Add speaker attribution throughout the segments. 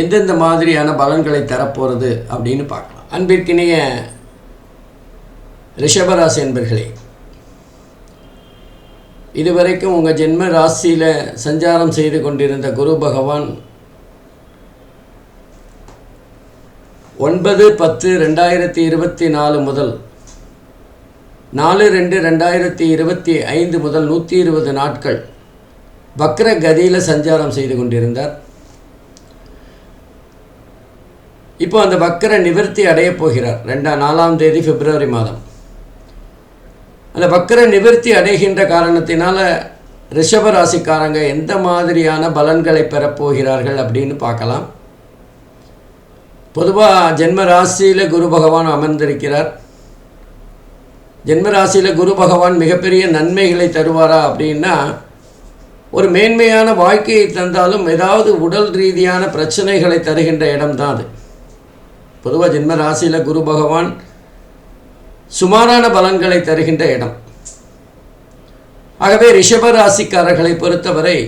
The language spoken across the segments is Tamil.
Speaker 1: எந்தெந்த மாதிரியான பலன்களை தரப்போகிறது அப்படின்னு பார்க்கலாம். அன்பிற்கினிய ரிஷபராசி என்பர்களே இதுவரைக்கும் உங்கள் ஜென்ம ராசியில் சஞ்சாரம் செய்து கொண்டிருந்த குரு பகவான் ஒன்பது பத்து ரெண்டாயிரத்தி இருபத்தி நாலு முதல் நாலு ரெண்டு ரெண்டாயிரத்தி இருபத்தி ஐந்து முதல் நூற்றி இருபது நாட்கள் வக்ர கதியில் சஞ்சாரம் செய்து கொண்டிருந்தார். இப்போ அந்த வக்கர நிவர்த்தி அடையப் போகிறார். ரெண்டாம் நாலாம் தேதி பிப்ரவரி மாதம். அந்த வக்கர நிவர்த்தி அடைகின்ற காரணத்தினால ரிஷபராசிக்காரங்க எந்த மாதிரியான பலன்களை பெறப்போகிறார்கள் அப்படின்னு பார்க்கலாம். பொதுவாக ஜென்ம ராசியில் குரு பகவான் அமர்ந்திருக்கிறார். ஜென்ம ராசியில் குரு பகவான் மிகப்பெரிய நன்மைகளை தருவாரா அப்படின்னா ஒரு மேன்மையான வாழ்க்கையை தந்தாலும் ஏதாவது உடல் ரீதியான பிரச்சனைகளை தருகின்ற இடம்தான் அது. பொதுவாக ஜென்ம ராசியில் குரு பகவான் சுமாரான பலன்களை தருகின்ற இடம். ஆகவே ரிஷப ராசிக்காரர்களை பொறுத்தவரை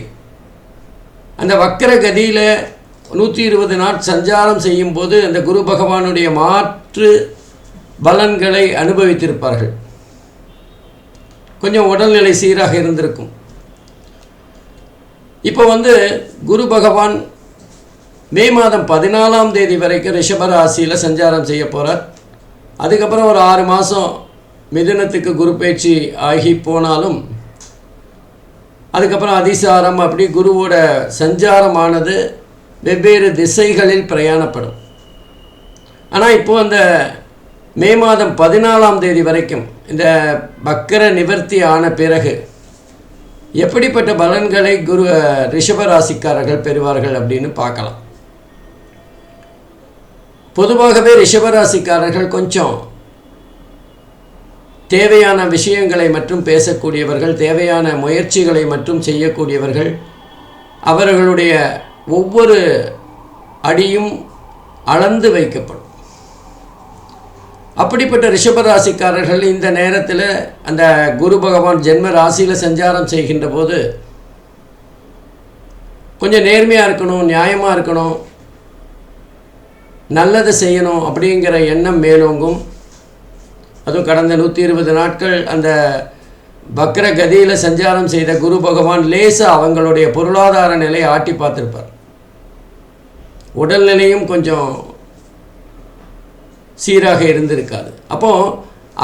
Speaker 1: அந்த வக்கர கதியில் நூற்றி இருபது நாட் சஞ்சாரம் செய்யும் போது அந்த குரு பகவானுடைய மாற்று பலன்களை அனுபவித்திருப்பார்கள். கொஞ்சம் உடல்நிலை சீராக இருந்திருக்கும். இப்போ வந்து குரு பகவான் மே மாதம் பதினாலாம் தேதி வரைக்கும் ரிஷபராசியில் சஞ்சாரம் செய்ய போகிறார் அதுக்கப்புறம் ஒரு ஆறு மாதம் மிதுனத்துக்கு குரு பேச்சு ஆகி போனாலும் அதுக்கப்புறம் அதிசாரம் அப்படி குருவோட சஞ்சாரமானது வெவ்வேறு திசைகளில் பிரயாணப்படும். ஆனால் இப்போது அந்த மே மாதம் பதினாலாம் தேதி வரைக்கும் இந்த பக்கர நிவர்த்தி ஆன பிறகு எப்படிப்பட்ட பலன்களை குரு ரிஷபராசிக்காரர்கள் பெறுவார்கள் அப்படின்னு பார்க்கலாம். பொதுவாகவே ரிஷபராசிக்காரர்கள் கொஞ்சம் தேவையான விஷயங்களை மட்டும் பேசக்கூடியவர்கள் தேவையான முயற்சிகளை மட்டும் செய்யக்கூடியவர்கள். அவர்களுடைய ஒவ்வொரு அடியும் அளந்து வைக்கப்படும். அப்படிப்பட்ட ரிஷபராசிக்காரர்கள் இந்த நேரத்தில் அந்த குரு பகவான் ஜென்ம ராசியில் சஞ்சாரம் செய்கின்ற போது கொஞ்சம் நேர்மையாக இருக்கணும் நியாயமாக இருக்கணும் நல்லதை செய்யணும் அப்படிங்கிற எண்ணம் மேலோங்கும். அதுவும் கடந்த நூற்றி இருபது நாட்கள் அந்த வக்ர கதியில் சஞ்சாரம் செய்த குரு பகவான் லேசாக அவங்களுடைய பொருளாதார நிலையை ஆட்டி பார்த்துருப்பார். உடல்நிலையும் கொஞ்சம் சீராக இருந்திருக்காது. அப்போது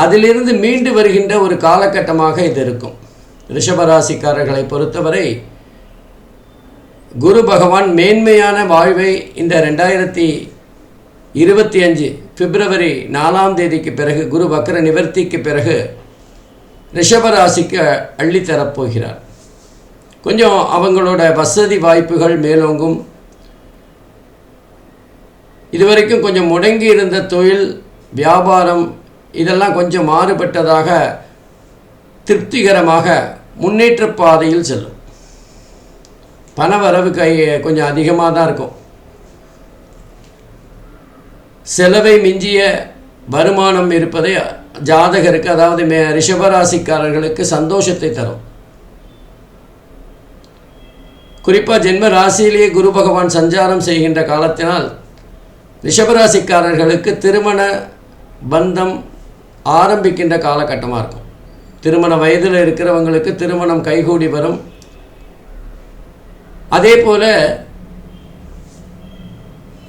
Speaker 1: அதிலிருந்து மீண்டு வருகின்ற ஒரு காலகட்டமாக இது இருக்கும். ரிஷபராசிக்காரர்களை பொறுத்தவரை குரு பகவான் மேன்மையான வாழ்வை இந்த ரெண்டாயிரத்தி இருபத்தி அஞ்சு பிப்ரவரி நாலாம் தேதிக்கு பிறகு குரு வக்கர நிவர்த்திக்கு பிறகு ரிஷபராசிக்கு அள்ளித்தரப் போகிறார் கொஞ்சம் அவங்களோட வசதி வாய்ப்புகள் மேலோங்கும். இதுவரைக்கும் கொஞ்சம் முடங்கி இருந்த தொழில் வியாபாரம் இதெல்லாம் கொஞ்சம் மாறுபட்டதாக திருப்திகரமாக முன்னேற்ற பாதையில் செல்லும். பண வரவு கை கொஞ்சம் அதிகமாக தான் இருக்கும். செலவை மிஞ்சிய வருமானம் இருப்பதை ஜாதகருக்கு அதாவது மே ரிஷபராசிக்காரர்களுக்கு சந்தோஷத்தை தரும். குறிப்பாக ஜென்ம ராசியிலேயே குரு பகவான் சஞ்சாரம் செய்கின்ற காலத்தினால் ரிஷபராசிக்காரர்களுக்கு திருமண பந்தம் ஆரம்பிக்கின்ற காலகட்டமாக இருக்கும். திருமண வயதில் இருக்கிறவங்களுக்கு திருமணம் கைகூடி வரும். அதே போல்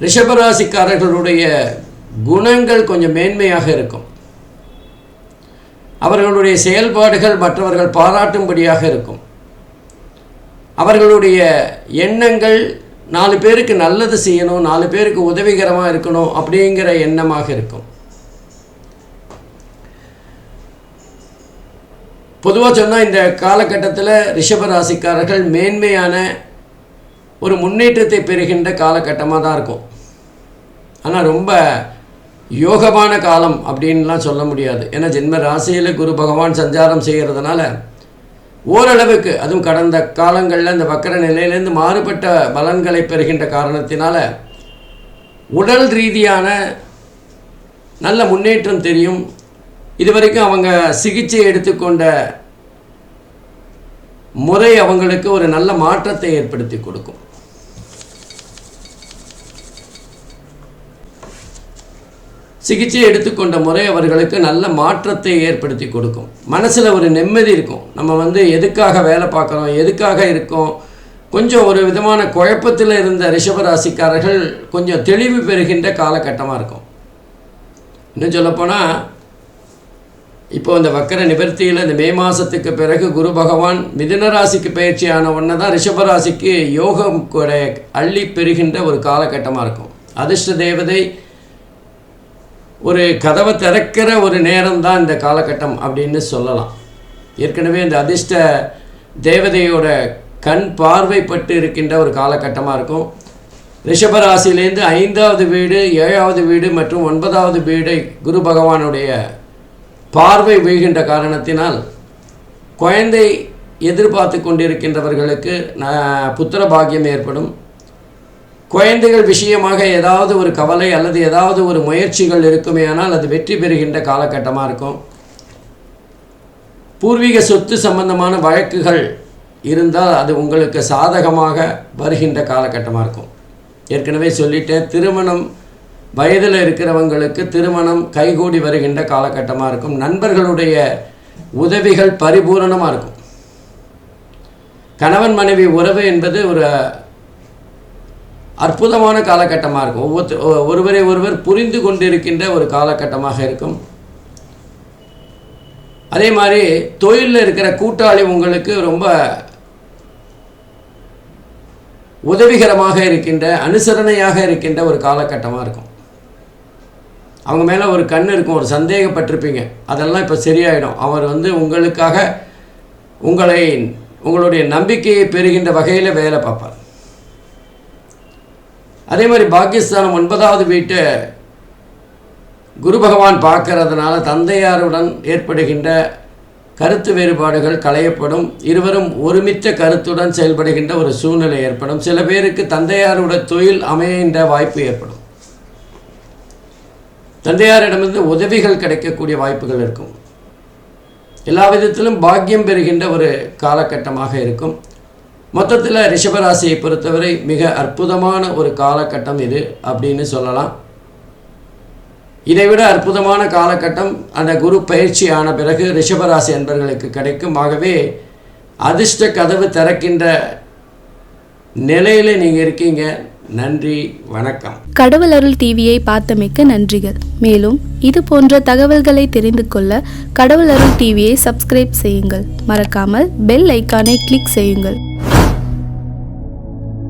Speaker 1: ரிஷபராசிக்காரர்களுடைய குணங்கள் கொஞ்சம் மேன்மையாக இருக்கும். அவர்களுடைய செயல்பாடுகள் மற்றவர்கள் பாராட்டும்படியாக இருக்கும். அவர்களுடைய எண்ணங்கள் நாலு பேருக்கு நல்லது செய்யணும் நாலு பேருக்கு உதவிகரமாக இருக்கணும் அப்படிங்கிற எண்ணமாக இருக்கும். பொதுவாக சொன்னால் இந்த காலகட்டத்தில் ரிஷபராசிக்காரர்கள் மேன்மையான ஒரு முன்னேற்றத்தை பெறுகின்ற காலகட்டமாக தான் இருக்கும். ஆனால் ரொம்ப யோகமான காலம் அப்படின்லாம் சொல்ல முடியாது. ஏன்னா ஜென்ம ராசியில் குரு பகவான் சஞ்சாரம் செய்கிறதுனால ஓரளவுக்கு அதுவும் கடந்த காலங்களில் இந்த வக்கர நிலையிலேருந்து மாறுபட்ட பலன்களை பெறுகின்ற காரணத்தினால உடல் ரீதியான நல்ல முன்னேற்றம் தெரியும். இதுவரைக்கும் அவங்க சிகிச்சை எடுத்துக்கொண்ட முறை அவங்களுக்கு ஒரு நல்ல மாற்றத்தை ஏற்படுத்தி கொடுக்கும். சிகிச்சை எடுத்துக்கொண்ட முறை அவர்களுக்கு நல்ல மாற்றத்தை ஏற்படுத்தி கொடுக்கும். மனசில் ஒரு நிம்மதி இருக்கும். நம்ம வந்து எதுக்காக வேலை பார்க்குறோம்? எதுக்காக இருக்கோம்? கொஞ்சம் ஒரு விதமான குழப்பத்தில் இருந்த ரிஷபராசிக்காரர்கள் கொஞ்சம் தெளிவு பெறுகின்ற காலகட்டமாக இருக்கும். இன்னும் சொல்லப்போனால் இப்போ இந்த வக்கர நிவர்த்தியில் இந்த மே மாதத்துக்கு பிறகு குரு பகவான் மிதுன ராசிக்கு பயிற்சியான ஒன்று தான் ரிஷபராசிக்கு யோகம் கூட அள்ளி பெறுகின்ற ஒரு காலகட்டமாக இருக்கும். அதிர்ஷ்ட தேவதை ஒரு கதவை திறக்கிற ஒரு நேரம் தான் இந்த காலகட்டம் அப்படின்னு சொல்லலாம். ஏற்கனவே இந்த அதிர்ஷ்ட தேவதையோட கண் பார்வைப்பட்டு இருக்கின்ற ஒரு காலகட்டமாக இருக்கும். ரிஷபராசிலேருந்து ஐந்தாவது வீடு ஏழாவது வீடு மற்றும் ஒன்பதாவது வீடை குரு பகவானுடைய பார்வை வீழ்கின்ற காரணத்தினால் குழந்தை எதிர்பார்த்து கொண்டிருக்கின்றவர்களுக்கு புத்திர பாக்கியம் ஏற்படும். குழந்தைகள் விஷயமாக ஏதாவது ஒரு கவலை அல்லது ஏதாவது ஒரு முயற்சிகள் இருக்குமே ஆனால் அது வெற்றி பெறுகின்ற காலகட்டமாக இருக்கும். பூர்வீக சொத்து சம்பந்தமான வழக்குகள் இருந்தால் அது உங்களுக்கு சாதகமாக வருகின்ற காலகட்டமாக இருக்கும். ஏற்கனவே சொல்லிட்டேன் திருமணம் வயதில் இருக்கிறவங்களுக்கு திருமணம் கைகூடி வருகின்ற காலகட்டமாக இருக்கும். நண்பர்களுடைய உதவிகள் பரிபூரணமாக இருக்கும். கணவன் மனைவி உறவு என்பது ஒரு அற்புதமான காலகட்டமாக இருக்கும். ஒவ்வொரு ஒருவரை ஒருவர் புரிந்து கொண்டிருக்கின்ற ஒரு காலகட்டமாக இருக்கும். அதே மாதிரி தொழிலில் இருக்கிற கூட்டாளி உங்களுக்கு ரொம்ப உதவிகரமாக இருக்கின்ற அனுசரணையாக இருக்கின்ற ஒரு காலகட்டமாக இருக்கும். அவங்க மேலே ஒரு கண் இருக்கும் ஒரு சந்தேகப்பட்டிருப்பீங்க. அதெல்லாம் இப்போ சரியாயிடும். அவர் வந்து உங்களுக்காக உங்களை உங்களுடைய நம்பிக்கையை பெறுகின்ற வகையில் வேலை பார்ப்பார். அதே மாதிரி பாகிஸ்தான் ஒன்பதாவது வீட்டை குரு பகவான் பார்க்கறதுனால தந்தையாருடன் ஏற்படுகின்ற கருத்து வேறுபாடுகள் களையப்படும். இருவரும் ஒருமித்த கருத்துடன் செயல்படுகின்ற ஒரு சூழ்நிலை ஏற்படும். சில பேருக்கு தந்தையாரோட தொழில் அமைகின்ற வாய்ப்பு ஏற்படும். தந்தையாரிடமிருந்து உதவிகள் கிடைக்கக்கூடிய வாய்ப்புகள் இருக்கும். எல்லா விதத்திலும் பாக்கியம் பெறுகின்ற ஒரு காலகட்டமாக இருக்கும். மொத்தத்தில் ரிஷபராசியை பொறுத்தவரை மிக அற்புதமான ஒரு காலகட்டம் இது அப்படின்னு சொல்லலாம். இதைவிட அற்புதமான காலகட்டம் அந்த குரு பயிற்சி ஆன பிறகு ரிஷபராசி அன்பர்களுக்கு கிடைக்கும். ஆகவே அதிர்ஷ்ட கதவு திறக்கின்ற நிலையில் நீங்கள் இருக்கீங்க. நன்றி வணக்கம்.
Speaker 2: கடவுள் அருள் டிவியை பார்த்தமைக்க நன்றிகள். மேலும் இது போன்ற தகவல்களை தெரிந்து கொள்ள கடவுள் அருள் டிவியை சப்ஸ்கிரைப் செய்யுங்கள். மறக்காமல் பெல் ஐக்கானை கிளிக் செய்யுங்கள்.